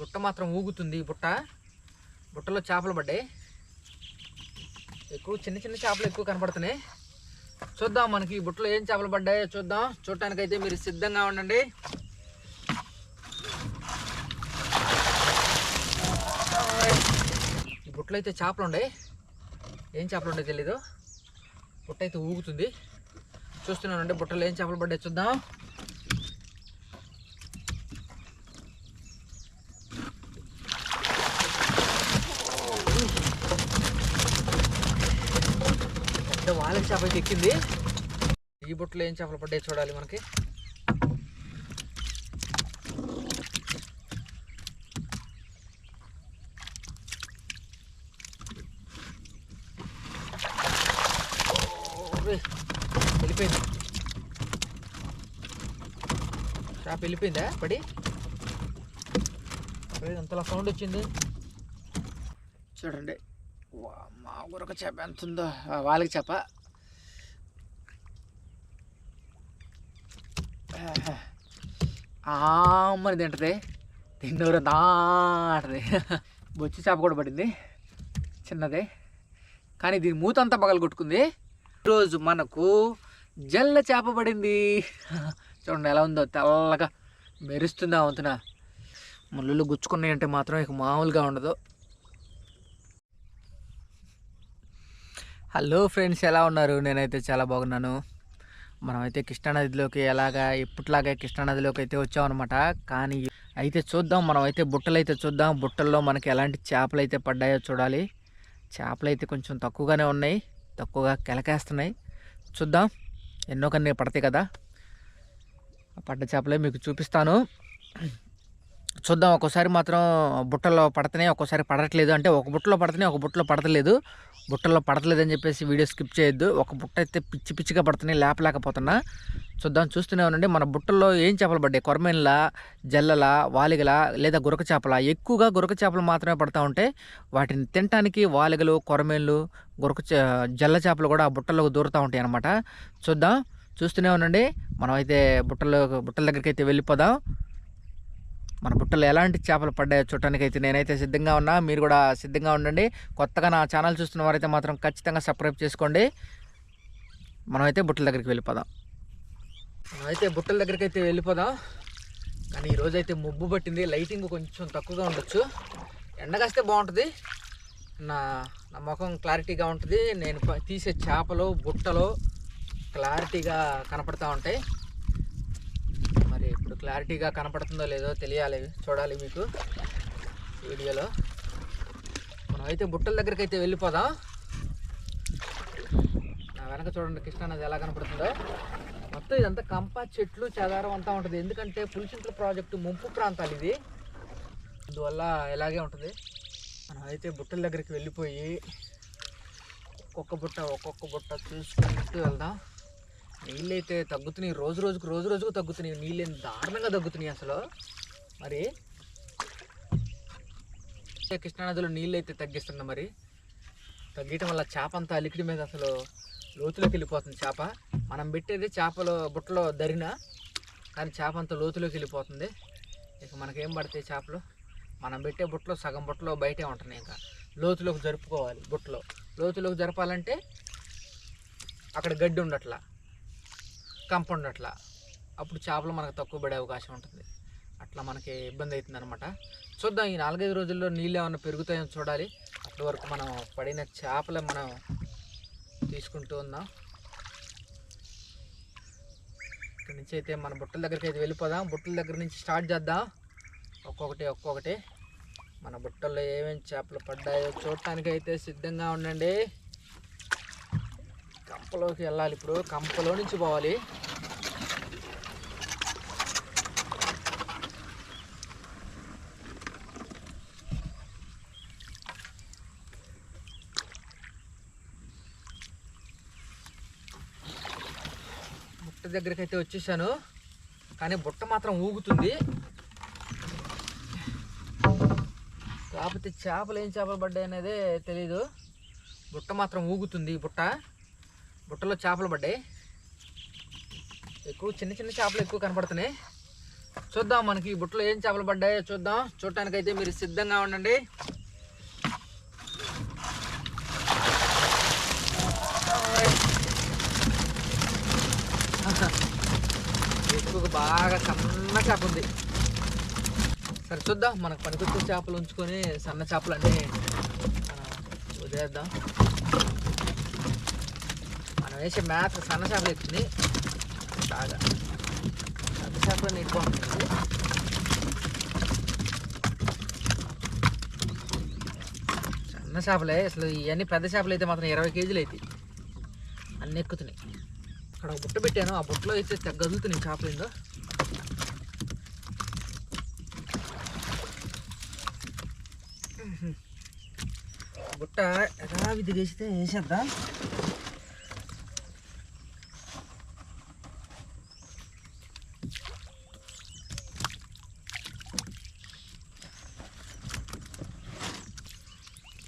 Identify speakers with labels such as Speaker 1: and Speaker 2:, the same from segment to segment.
Speaker 1: బుట్ట మాత్రం ఊగుతుంది. బుట్ట బుట్టలో చేపలు పడ్డాయి. ఎక్కువ చిన్న చిన్న చేపలు ఎక్కువ కనపడుతున్నాయి. చూద్దాం మనకి ఈ బుట్టలో ఏం చేపలు పడ్డాయో చూద్దాం. చూడటానికైతే మీరు సిద్ధంగా ఉండండి. ఈ బుట్టలో అయితే చేపలు ఉన్నాయి ఏం చేపలు ఉండే తెలీదు. బుట్ట అయితే ఊగుతుంది. చూస్తున్నానండి బుట్టలో ఏం చేపలు పడ్డాయి చూద్దాం. పెద్ద వాళ్ళకి చేప అయితే ఎక్కింది ఈ బుట్టలో ఏం చేపలు పడ్డాయి చూడాలి మనకి. వెళ్ళిపోయింది. చేప వెళ్ళిపోయిందా పడి? ఒరే, ఎంతలా సౌండ్ వచ్చింది. చూడండి. వా, మా ఊరొక చేప ఎంత ఉందో వాళ్ళకి చేప. మరి తింటుంది. తిండూరు దాటది బొచ్చి చేప కూడా పడింది చిన్నదే. కానీ దీని మూత అంతా పగలు కొట్టుకుంది. ఈరోజు మనకు జల్ల చేప పడింది. చూడండి ఎలా ఉందో తెల్లగా మెరుస్తుందా వంతున. ముళ్ళు గుచ్చుకున్నాయంటే మాత్రం ఇక మామూలుగా ఉండదు. హలో ఫ్రెండ్స్ ఎలా ఉన్నారు? నేనైతే చాలా బాగున్నాను. మనమైతే కృష్ణానదిలోకి ఎలాగా ఇప్పట్లాగే కృష్ణానదిలోకి అయితే వచ్చామన్నమాట. కానీ అయితే చూద్దాం మనం అయితే బుట్టలు అయితే చూద్దాం. బుట్టల్లో మనకి ఎలాంటి చేపలు అయితే పడ్డాయో చూడాలి. చేపలు అయితే కొంచెం తక్కువగానే ఉన్నాయి తక్కువగా కెలకేస్తున్నాయి. చూద్దాం ఎన్నో కన్నీ పడతాయి కదా. ఆ పడ్డ చేపలే మీకు చూపిస్తాను. చూద్దాం. ఒక్కోసారి మాత్రం బుట్టలో పడుతున్నాయి ఒక్కోసారి పడట్లేదు. అంటే ఒక బుట్టలో పడుతున్నాయి ఒక బుట్టలో పడతలేదు. బుట్టలో పడతలేదు అని చెప్పేసి వీడియో స్కిప్ చేయొద్దు. ఒక బుట్ట అయితే పిచ్చి పిచ్చిగా పడుతున్నాయి లేపలేకపోతున్నా. చూద్దాం. చూస్తూనే ఉండండి. మన బుట్టల్లో ఏం చేపలు పడ్డాయి? కొరమేన్ల జల్లల వాలిగల లేదా గురక చేపల? ఎక్కువగా గురక చేపలు మాత్రమే పడతా ఉంటాయి వాటిని తినటానికి వాలిగలు కొరమేన్లు గురక చే- జల్ల చేపలు కూడా ఆ బుట్టలోకి దూరుతూ ఉంటాయి అన్నమాట. చూద్దాం. చూస్తూనే ఉండండి. మనం అయితే బుట్టలో బుట్టల దగ్గరికి అయితే వెళ్ళిపోదాం. మన బుట్టలు ఎలాంటి చేపలు పడ్డాయో చూడటానికి అయితే నేనైతే సిద్ధంగా ఉన్నా. మీరు కూడా సిద్ధంగా ఉండండి. కొత్తగా నా ఛానల్ చూస్తున్న వారైతే మాత్రం ఖచ్చితంగా సబ్స్క్రైబ్ చేసుకోండి. మనమైతే బుట్టల దగ్గరికి వెళ్ళిపోదాం. మనమైతే బుట్టల దగ్గరికి అయితే వెళ్ళిపోదాం. కానీ ఈరోజు అయితే ముబ్బు పట్టింది. లైటింగ్ కొంచెం తక్కువగా ఉండొచ్చు. ఎండగాస్తే బాగుంటుంది. నా నా ముఖం క్లారిటీగా ఉంటుంది. నేను తీసే చేపలు బుట్టలు క్లారిటీగా కనపడుతూ ఉంటాయి. క్లారిటీగా కనపడుతుందో లేదో తెలియాలి చూడాలి మీకు వీడియోలో. మనం అయితే బుట్టల దగ్గరికి అయితే వెళ్ళిపోదాం. నా వెనక చూడండి కృష్ణానది ఎలా కనపడుతుందో. మొత్తం ఇదంతా కంప చెట్లు చదారం అంతా ఉంటుంది. ఎందుకంటే పులిచింతల ప్రాజెక్టు ముంపు ప్రాంతాలు ఇది. అందువల్ల ఇలాగే ఉంటుంది. మనం అయితే బుట్టల దగ్గరికి వెళ్ళిపోయి ఒక్కొక్క బుట్ట ఒక్కొక్క బుట్ట చూసుకుంటూ వెళ్దాం. నీళ్ళు అయితే తగ్గుతున్నాయి. రోజు రోజుకు రోజు రోజుకు తగ్గుతున్నాయి. నీళ్ళు ఏం దారుణంగా తగ్గుతున్నాయి అసలు. మరి కృష్ణానదిలో నీళ్ళు అయితే తగ్గిస్తున్నా మరి? తగ్గటం వల్ల చేప అంతా అలికిడి మీద అసలు లోతులోకి వెళ్ళిపోతుంది చేప. మనం పెట్టేది చేపలు బుట్టలో దరిన కానీ చేప అంతా లోతులోకి వెళ్ళిపోతుంది. ఇక మనకేం పడతాయి చేపలు? మనం పెట్టే బుట్టలో సగం బుట్టలో బయటే ఉంటున్నాయి ఇంకా. లోతులోకి జరుపుకోవాలి బుట్టలో. లోతులోకి జరపాలంటే అక్కడ గడ్డి ఉండట్లా. కంపౌండ్ అట్లా అప్పుడు చేపలు మనకు తక్కువ పడే అవకాశం ఉంటుంది. అట్లా మనకి ఇబ్బంది అవుతుంది అనమాట చూద్దాం ఈ నాలుగైదు రోజుల్లో నీళ్ళు ఏమైనా పెరుగుతాయో చూడాలి. అప్పటి వరకు మనం పడిన చేపలు మనం తీసుకుంటూ ఉందాం. ఇక్కడి నుంచి అయితే మన బుట్టల దగ్గరికి అయితే వెళ్ళిపోదాం. బుట్టల దగ్గర నుంచి స్టార్ట్ చేద్దాం. ఒక్కొక్కటి ఒక్కొక్కటి. మన బుట్టల్లో ఏమేమి చేపలు పడ్డాయో చూడటానికి అయితే సిద్ధంగా ఉండండి. కంపలోకి వెళ్ళాలి ఇప్పుడు. కంపలో నుంచి పోవాలి. బుట్ట దగ్గరికి అయితే వచ్చేసాను. కానీ బుట్ట మాత్రం ఊగుతుంది. కాకపోతే చేపలు ఏం చేపలు పడ్డాయి అనేది తెలీదు. బుట్ట మాత్రం ఊగుతుంది ఈ బుట్ట. బుట్టలో చేపలు పడ్డాయి. ఎక్కువ చిన్న చిన్న చేపలు ఎక్కువ కనపడుతున్నాయి. చూద్దాం మనకి ఈ బుట్టలో ఏం చేపలు పడ్డాయో చూద్దాం. చూడటానికి అయితే మీరు సిద్ధంగా ఉండండి. ఎక్కువ బాగా సన్న చేప ఉంది. సరే చూద్దాం. మనకు పనికొచ్చే చేపలు ఉంచుకొని సన్న చేపలు అన్నీ వదిలేద్దాం. వేసే మేత సన్న చేపలు ఎక్కుతుంది బాగా సన్న చేపలు నీటి బాగుంటుంది సన్న చేపలే అసలు ఇవన్నీ పెద్ద చేపలు అయితే మాత్రం ఇరవై కేజీలు అవుతాయి అన్నీ ఎక్కుతున్నాయి. అక్కడ ఒక బుట్ట పెట్టాను ఆ బుట్టలో అయితే తెగ గదులుతున్నాయి చేపలు ఏందో. బుట్ట ఎలా విధి వేసితే వేసేద్దాం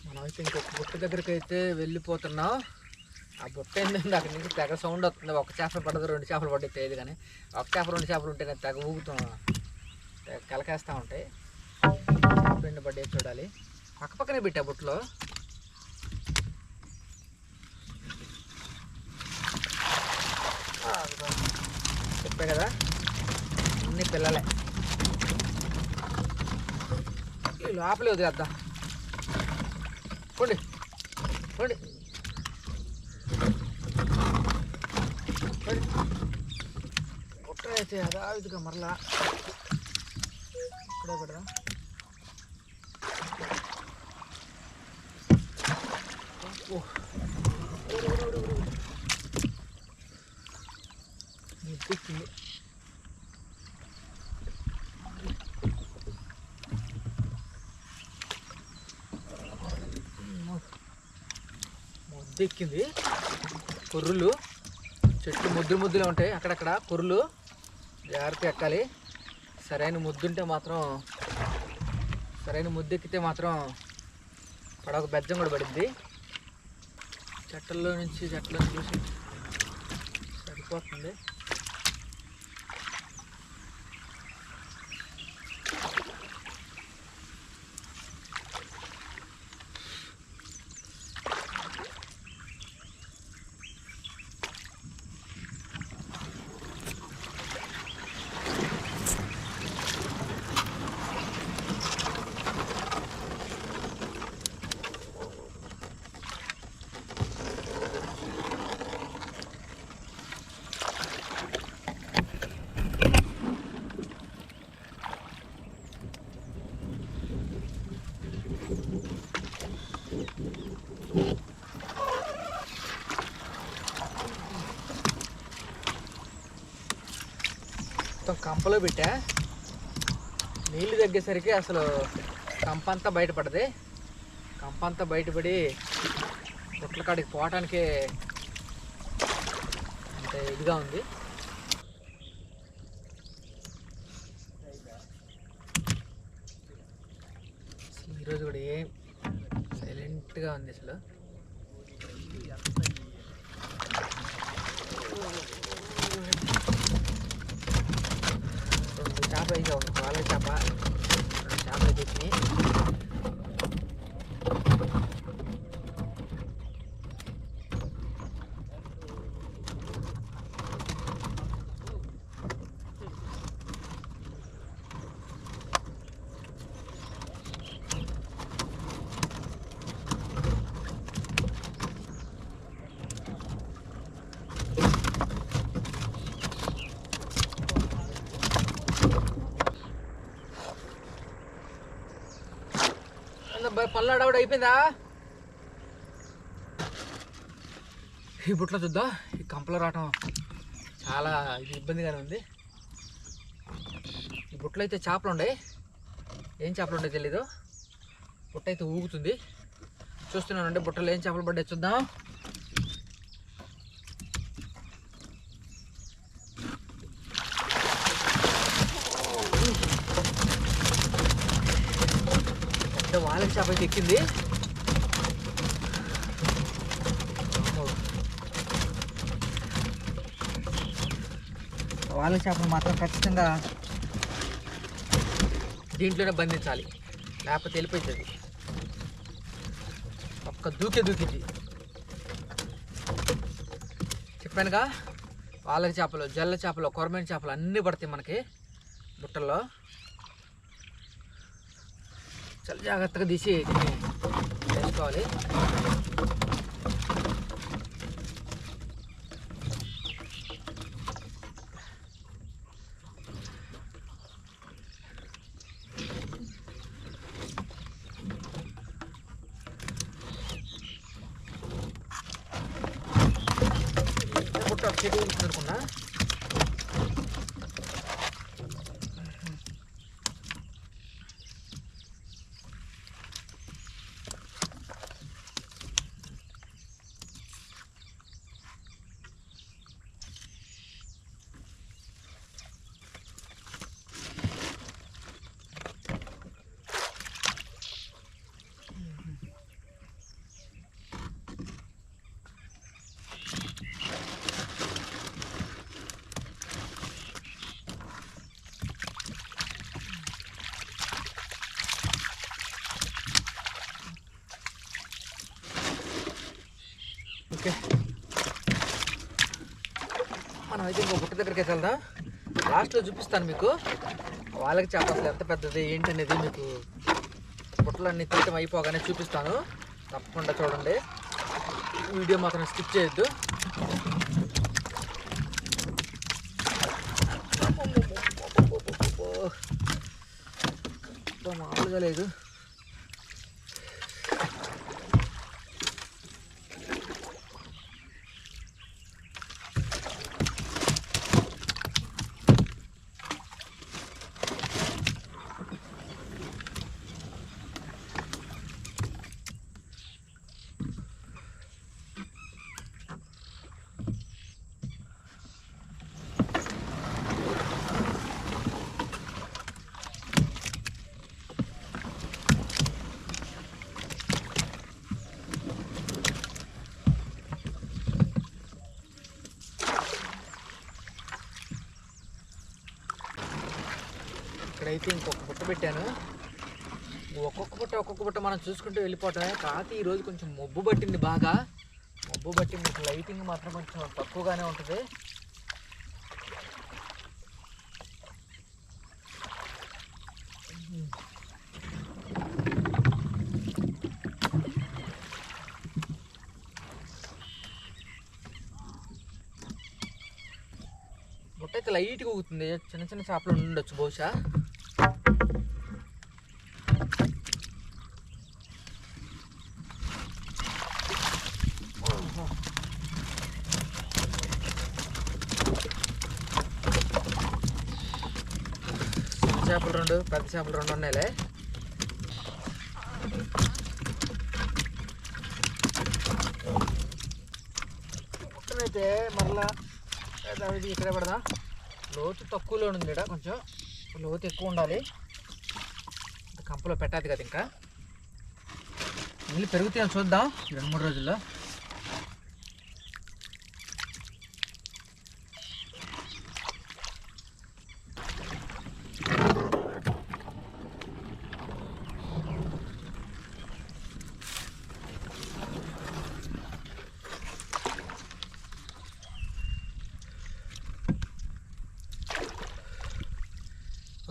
Speaker 1: మనమైతే ఇంకొక బుట్ట దగ్గరికి అయితే వెళ్ళిపోతున్నాం. ఆ బుట్ట ఏంటంటే అక్కడి నుంచి తెగ సౌండ్ వస్తుంది. ఒక చేపలు పడదు రెండు చేపలు పడ్డే తెలియదు కానీ ఒక చేప రెండు చేపలు ఉంటే నేను తెగ ఊగుతాం కలకేస్తూ ఉంటాయి. చేపలు పడ్డే చూడాలి. పక్క పక్కనే పెట్టా బుట్టలో. చెప్పే కదా అన్ని పిల్లలే. లోపలే వదిలేద్దాం. పోండి. పోండి పోండి బుట్ట అయితే అదావిదిగా మరలా ఇక్కడే పెడదాం ఓ. ముద్దెక్కింది ఎక్కింది. కొర్రులు చెట్లు ముద్దులు ముద్దులే ఉంటాయి. అక్కడక్కడ కొర్రులు జాగ్రత్త ఎక్కాలి. సరైన ముద్దుంటే మాత్రం సరైన ముద్దు ఎక్కితే మాత్రం పడవ బెజ్జం కూడా పడింది చెట్టల్లో నుంచి చెట్ల చూసి సరిపోతుంది. కంపలో పెట్టా. నీళ్ళు తగ్గేసరికి అసలు కంపంతా బయటపడది. కంపంతా బయటపడి పొట్ల కాడికి పోవటానికే అంటే ఇదిగా ఉంది. ఈరోజు కూడా ఏం సైలెంట్గా ఉంది అసలు. రెండు చేపలు ఇంకా ఒక పాల చేప రెండు చేపలు తెచ్చినాయి పనులు లోడ్ అయిపోయిందా? ఈ బుట్లో చూద్దాం? ఈ కంపలో రావటం చాలా ఇది ఇబ్బందిగానే ఉంది. ఈ బుట్టలో అయితే చేపలు ఉన్నాయి. ఏం చేపలు ఉన్నాయి తెలీదు. బుట్ట అయితే ఊగుతుంది. చూస్తున్నానండి బుట్టలో ఏం చేపలు పడ్డాయి చూద్దాం. పెద్ద వాళ్ళ చేప అయితే ఎక్కింది వాళ్ళ చేపలు మాత్రం ఖచ్చితంగా దీంట్లోనే బంధించాలి. లేకపోతే వెళ్ళిపోతుంది ఒక్క దూకే దూకింది. చెప్పానుగా వాళ్ళ చేపలు జల్ల చేపలు కొరమైన చేపలు అన్నీ పడతాయి మనకి బుట్టల్లో చాలా జాగ్రత్తగా తీసి దీన్ని వేసుకోవాలి బుట్ట చెడు అనుకున్నా ఓకే. మనం అయితే ఇంకో బుట్ట దగ్గరికి వెళ్దాం. లాస్ట్లో చూపిస్తాను మీకు. వాళ్ళకి చేపలు ఎంత పెద్దది ఏంటనేది మీకు. బుట్టలన్నీ తీయటం అయిపోగానే చూపిస్తాను. తప్పకుండా చూడండి. వీడియో మాత్రం స్కిప్ చేయొద్దు. మామూలుగా లేదు. అయితే ఇంకొక బుట్ట పెట్టాను. ఒక్కొక్క బుట్ట ఒక్కొక్క బుట్ట మనం చూసుకుంటూ వెళ్ళిపోవటమే. కాకపోతే ఈరోజు కొంచెం మబ్బు పట్టింది బాగా. మబ్బు పట్టింది లైటింగ్ మాత్రం కొంచెం తక్కువగానే ఉంటుంది. బుట్ట అయితే లైట్గా ఊగుతుంది. చిన్న చిన్న చేపలు ఉండొచ్చు బహుశా ఓహో. చిన్న చేపలు రెండు పెద్ద చేపలు రెండు ఉన్నాయిలే. అయితే మరలా ఇది ఇక్కడ పెడదా? లోతు తక్కువలో ఉంది ఇక్కడ కొంచెం. లోతు ఎక్కువ ఉండాలి. కంపలో పెట్టాలి కదా ఇంకా. నీళ్ళు పెరుగుతాయని చూద్దాం. రెండు మూడు రోజుల్లో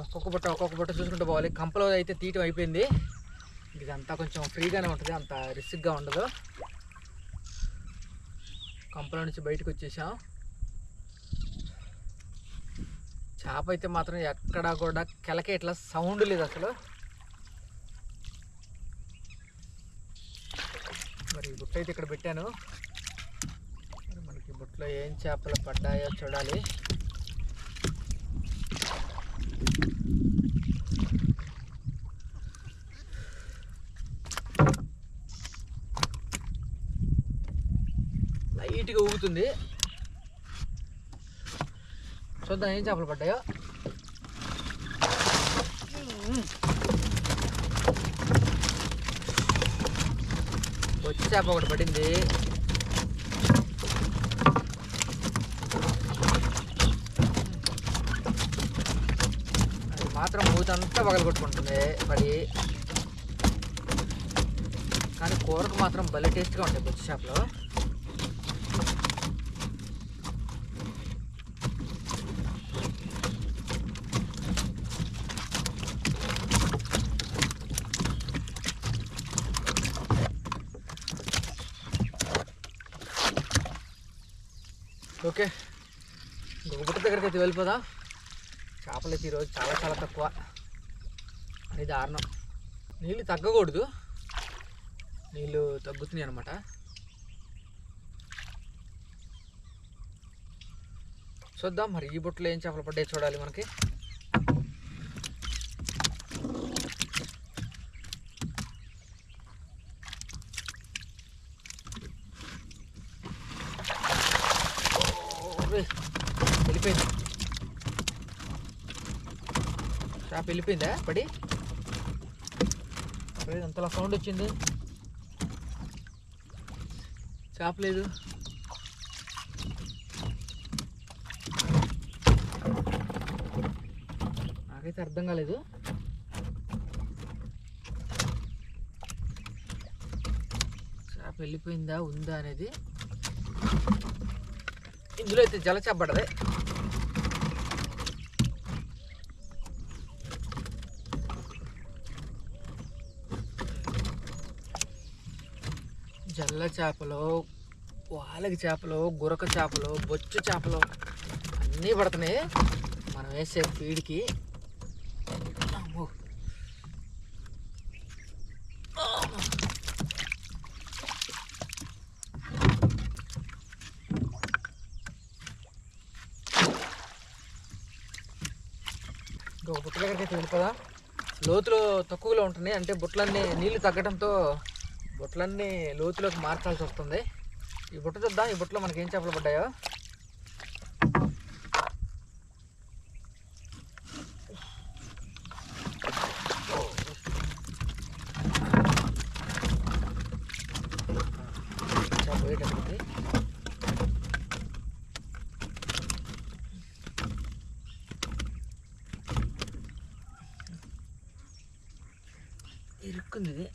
Speaker 1: ఒక్కొక్క బుట్ట ఒక్కొక్క బుట్ట చూసుకుంటూ పోవాలి కంపలో అయితే తీయటం అయిపోయింది. ఇదంతా కొంచెం ఫ్రీగానే ఉంటుంది అంత రిస్క్గా ఉండదు. కంపలో నుంచి బయటకు వచ్చేసాం. చేప అయితే మాత్రం ఎక్కడా కూడా కెలకే ఇట్లా సౌండ్ లేదు అసలు. మరి బుట్ట అయితే ఇక్కడ పెట్టాను. మరి మనకి బుట్టలో ఏం చేపలు పడ్డాయో చూడాలి. లైట్గా ఊగుతుంది. చూద్దాం ఏం చేపలు పడ్డాయో. వచ్చి చేప ఒకటి పడింది. అది మాత్రం మూతి పగలు కొట్టుకుంటుంది పడి కానీ కూరకు మాత్రం భలే టేస్ట్గా ఉంటాయి బొచ్చు చేపలు ఓకే ఇంకొక బుట్ట దగ్గరికి అయితే వెళ్ళిపోదాం? చేపలు అయితే ఈరోజు చాలా చాలా తక్కువ. అది దారుణం. నీళ్ళు తగ్గకూడదు. నీళ్ళు తగ్గుతున్నాయి అనమాట చూద్దాం మరి ఈ బుట్టలో ఏం చేపలు పడ్డాయి చూడాలి మనకి ఓయ్, వెళ్ళిపోయింది షాప్ వెళ్ళిపోయిందా? పడి. అంతలా సౌండ్ వచ్చింది. చేప లేదు. నాకైతే అర్థం కాలేదు. చేప వెళ్ళిపోయిందా? ఉందా అనేది. ఇందులో అయితే జల చేప జల్ల చేపలు వాలకి చేపలు గురక చేపలు బొచ్చు చేపలు అన్నీ పడుతున్నాయి. మనం వేసే ఫీడ్కి. ఇంకొక బుట్ట దగ్గరికి అయితే వెళ్ళిపోదా. లోతులో తక్కువలో ఉంటున్నాయి. అంటే బుట్టలన్నీ నీళ్ళు తగ్గడంతో బుట్టలన్నీ లోతులోకి మార్చాల్సి వస్తుంది. ఈ బుట్ట చూద్దాం. ఈ బుట్టలో మనకి ఏం చేపలు పడ్డాయో చేప పోయేటట్టుంది. ఇరుక్కుంది ఇది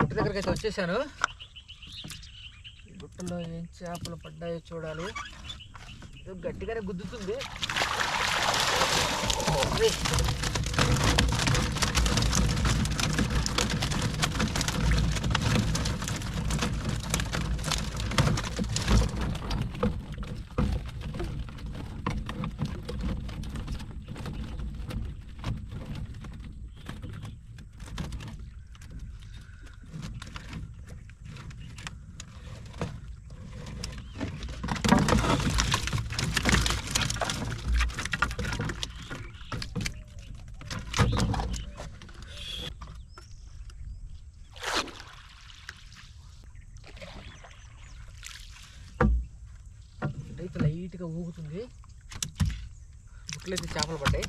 Speaker 1: గుట్ట దగ్గరికి అయితే వచ్చేసాను గుట్టలో ఏం చేపలు పడ్డాయో చూడాలి. గట్టిగానే గుద్దుతుంది. గట్టిగా ఊగుతుంది. బుట్టలు చేపలు పడ్డాయి.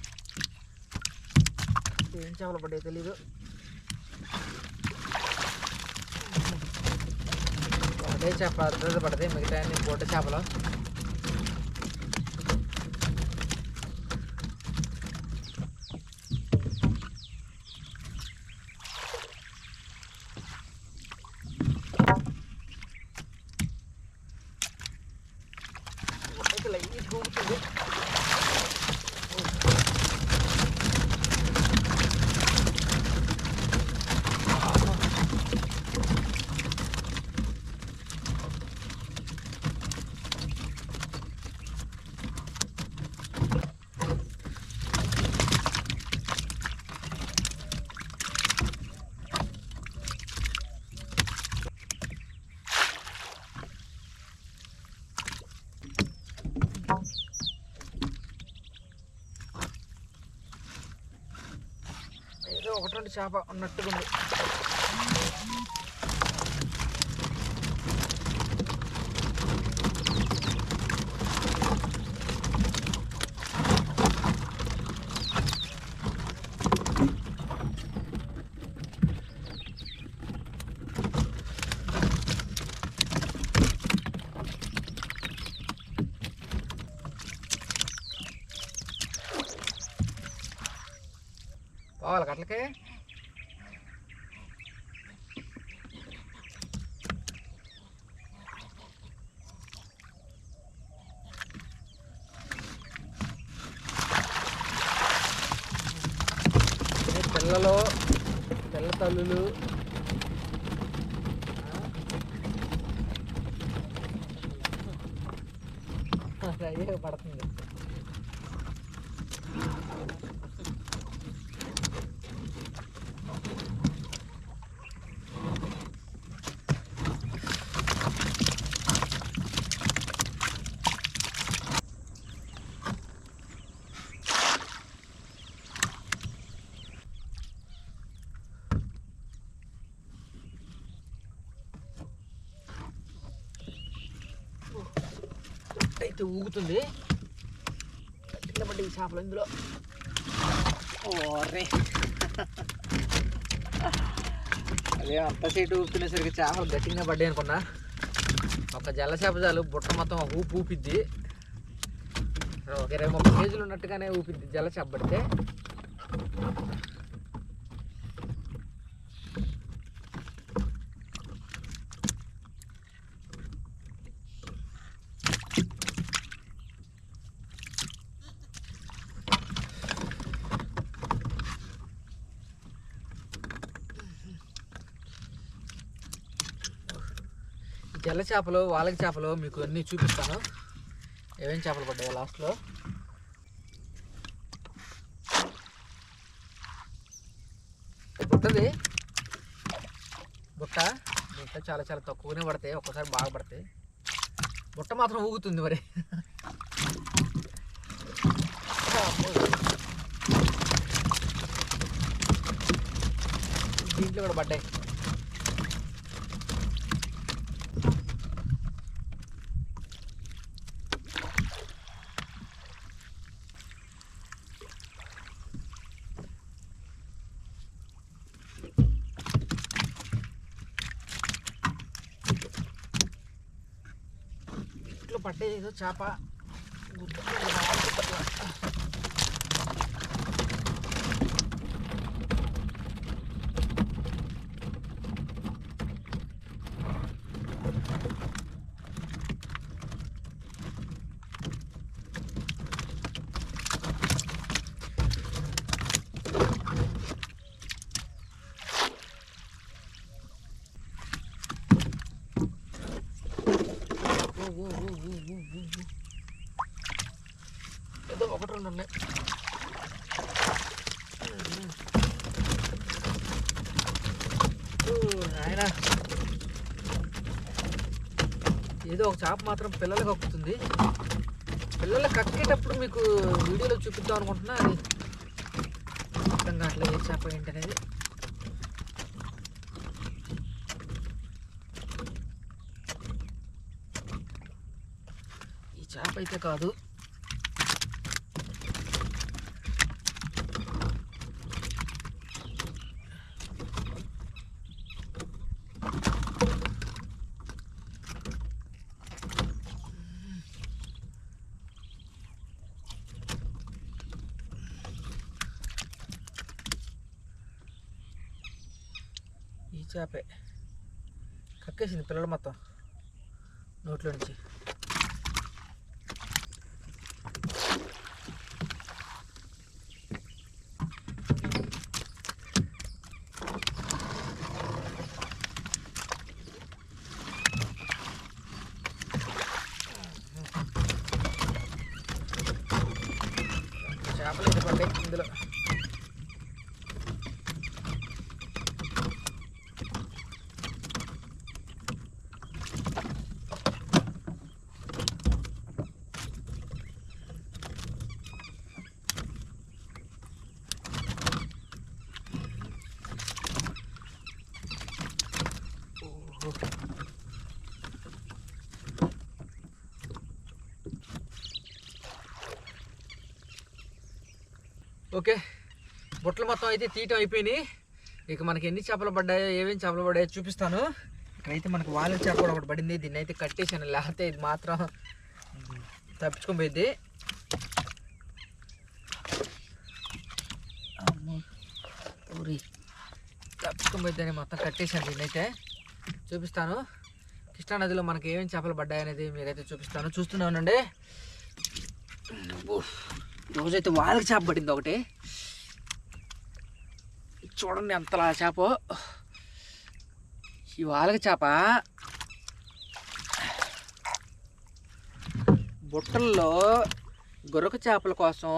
Speaker 1: ఏం చేపలు పడ్డాయి తెలీదు. అదే చేప అద్దె పడతాయి మిగతా అన్ని బొడ్డ చేపలు అయితే లైట్ ఊగుతుంది ఒకటి రెండు చేప ఉన్నట్టుగా ఉంది. పోవాలి అయితే ఊగుతుంది. కింద పడ్డ ఈ చేపలు ఇందులో. ఓరే అదే అంత సీటు ఊపుతునేసరికి చేపలు గట్టిగా పడ్డాయి అనుకున్నా. ఒక జల్ల చేప చాలు బుట్ట మొత్తం ఊపు ఊపిద్ది. ఒక ఇరవై ముప్పై కేజీలు ఉన్నట్టుగానే ఊపిద్ది జల్ల చేప పడితే. జల్ల చేపలు వాళ్ళకి చేపలు మీకు అన్నీ చూపిస్తాను. ఏమేం చేపలు పడ్డాయి లాస్ట్లో బుట్టది బుట్ట బుట్ట చాలా చాలా తక్కువనే పడతాయి ఒక్కసారి బాగా పడతాయి. బుట్ట మాత్రం ఊగుతుంది మరి. దీంట్లో కూడా పడ్డాయి ఇట్లో పట్టేది ఏదో ఏదో ఒక చేప మాత్రం పిల్లలకు కక్కుతుంది పిల్లలు కక్కేటప్పుడు మీకు వీడియోలో చూపిద్దాం అనుకుంటున్నా. అది అర్థం కావట్లేదు ఏ చేప ఏంటనేది ఈ చేప అయితే కాదు. చేపే. కక్కేసింది పిల్లలు మొత్తం. నోట్లో నుంచి చేపలు అయితే పడ్డాయి ఇందులో ఓకే. బుట్టలు మొత్తం అయితే తీయటం అయిపోయినాయి. ఇక మనకి ఎన్ని చేపలు పడ్డాయో ఏమేమి చేపలు పడ్డాయో చూపిస్తాను. ఇక్కడైతే మనకు వాళ్ళ చేప కూడా ఒకటి పడింది. దీన్ని అయితే కట్టేసాను లేకపోతే ఇది మాత్రం తప్పించుకొని పోయింది. మొత్తం కట్టేసాను దీన్ని చూపిస్తాను. చూపిస్తాను కృష్ణానదిలో మనకి ఏమేమి చేపలు పడ్డాయి అనేది మీరైతే చూపిస్తాను. చూస్తూనే ఉండండి. రోజైతే వాళ్ళకి చేప పడింది ఒకటి. చూడండి అంతలా చేప. ఈ వాళ్ళకి చేప. బుట్టల్లో గొరక చేపల కోసం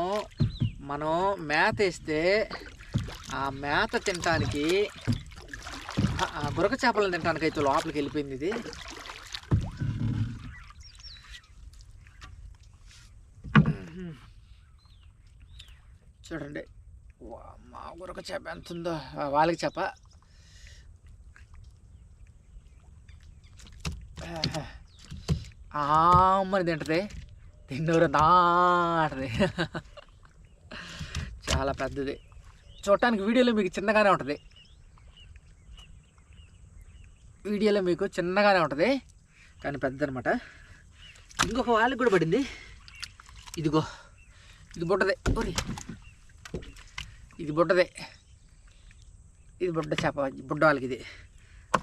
Speaker 1: మనం మేత వేస్తే ఆ మేత తినటానికి బురక చేపలను తినటానికి అయితే లోపలికి వెళ్ళిపోయింది ఇది. చూడండి. వా, మా గొరక చేప ఎంత ఉందో. వాళ్ళకి చేప. ఆమ్మని తింటది. తిన్నూరు దాటది చాలా పెద్దది. చూడటానికి వీడియోలో మీకు చిన్నగానే ఉంటుంది. వీడియోలో మీకు చిన్నగానే ఉంటుంది కానీ పెద్దదనమాట ఇంకొక వాళ్ళకి కూడా పడింది. ఇదిగో ఇది బుట్టదే. ఓరి. ఇది బుట్టదే. ఇది బుడ్డ చేప బుడ్డ వాళ్ళకి ఇది.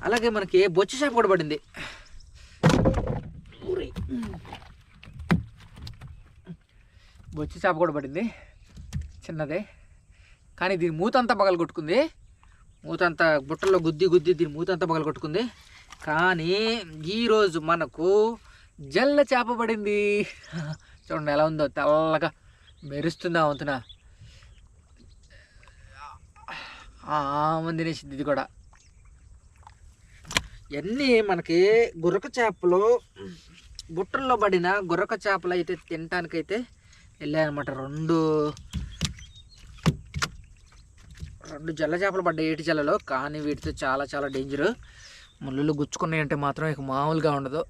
Speaker 1: అలాగే మనకి బొచ్చు చేప కూడా పడింది. బొచ్చు చేప కూడా పడింది. చిన్నదే. కానీ దీని మూతంతా పగలు కొట్టుకుంది మూతంతా బుట్టలో గుద్ది గుద్ది దీని మూతంతా పగలు కొట్టుకుంది కానీ ఈరోజు మనకు జల్ల చేప పడింది. చూడండి ఎలా ఉందో తెల్లగా మెరుస్తుందా వంతున. మంది తినేసింది ఇది కూడా. ఇవన్నీ మనకి గుర్రక చేపలు బుట్టల్లో పడిన గుర్రక చేపలు అయితే తినటానికైతే వెళ్ళాయన్నమాట. రెండు రెండు జల్ల చేపలు పడ్డాయి ఏటి జల్లలో కానీ వీటితో చాలా చాలా డేంజరు ముళ్ళు గుచ్చుకున్నాయి అంటే మాత్రం ఇక మామూలుగా ఉండదు.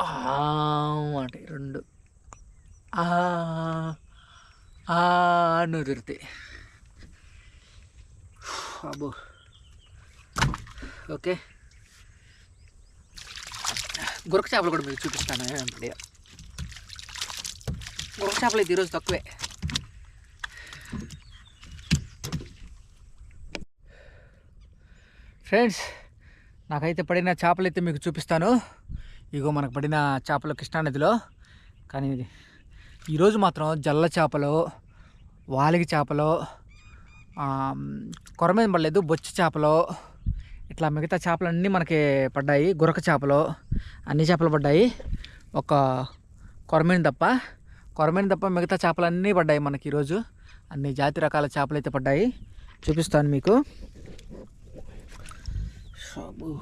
Speaker 1: ఆ అంటే రెండు. ఆ ఆ అబ్బో. ఓకే. గురక చేపలు కూడా మీకు చూపిస్తాను గురక చేపలు అయితే ఈరోజు తక్కువే. ఫ్రెండ్స్ నాకైతే పడిన చేపలు అయితే మీకు చూపిస్తాను. ఇగో మనకు పడిన చేపలు కృష్ణానదిలో కానీ ఈరోజు మాత్రం జల్ల చేపలు వాలిగి చేపలు కొరమేం పడలేదు బొచ్చు చేపలు ఇట్లా మిగతా చేపలన్నీ మనకి పడ్డాయి గురక చేపలు అన్ని చేపలు పడ్డాయి. ఒక కొరమీన తప్ప కొరమీన తప్ప మిగతా చేపలన్నీ పడ్డాయి మనకి ఈరోజు. అన్ని జాతి రకాల చేపలు అయితే పడ్డాయి. చూపిస్తాను మీకు. షాబు.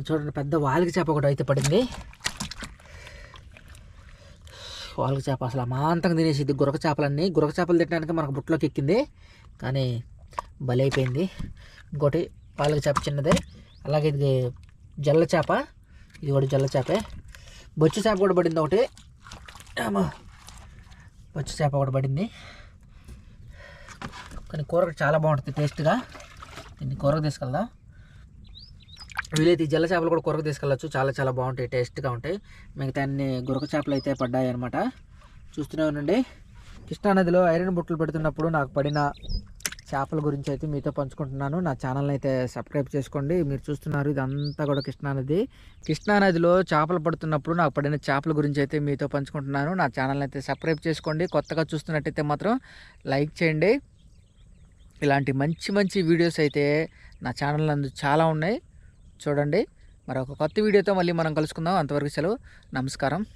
Speaker 1: చూడండి పెద్ద వాలికి చేప ఒకటి అయితే పడింది. వాలికి చేప అసలు అమాంతంగా తినేసిద్ది గురక చేపలన్నీ గురక చేపలు తినడానికి మనకు బుట్టలోకి ఎక్కింది. కానీ బలైపోయింది ఇంకోటి వాలికి చేప చిన్నదే. అలాగే ఇది జల్ల చేప. ఇది కూడా జల్ల చేపే. బొచ్చు చేప కూడా పడింది ఒకటి. ఏమో బొచ్చు చేప కూడా పడింది. కానీ కూరకు చాలా బాగుంటుంది టేస్ట్గా. దీన్ని కూరకు తీసుకెళ్దాం. వీలైతే ఈ జల్ల చేపలు కూడా కూరకు తీసుకెళ్ళచ్చు. చాలా చాలా బాగుంటాయి. టేస్ట్గా ఉంటాయి. మిగతా అన్ని గురక చేపలు అయితే పడ్డాయి అనమాట చూస్తూనే ఉండండి. కృష్ణానదిలో ఐరన్ బుట్టలు పెడుతున్నప్పుడు నాకు పడిన చేపల గురించి అయితే మీతో పంచుకుంటున్నాను. నా ఛానల్ని అయితే సబ్స్క్రైబ్ చేసుకోండి. మీరు చూస్తున్నారు ఇదంతా కూడా కృష్ణానది కృష్ణానదిలో చేపలు పడుతున్నప్పుడు నాకు పడిన చేపల గురించి అయితే మీతో పంచుకుంటున్నాను. నా ఛానల్ని అయితే సబ్స్క్రైబ్ చేసుకోండి. కొత్తగా చూస్తున్నట్టయితే మాత్రం లైక్ చేయండి. ఇలాంటి మంచి మంచి వీడియోస్ అయితే నా ఛానల్ నందు చాలా ఉన్నాయి. చూడండి. మరి ఒక కొత్త వీడియోతో మళ్ళీ మనం కలుసుకుందాం. అంతవరకు సెలవు. నమస్కారం.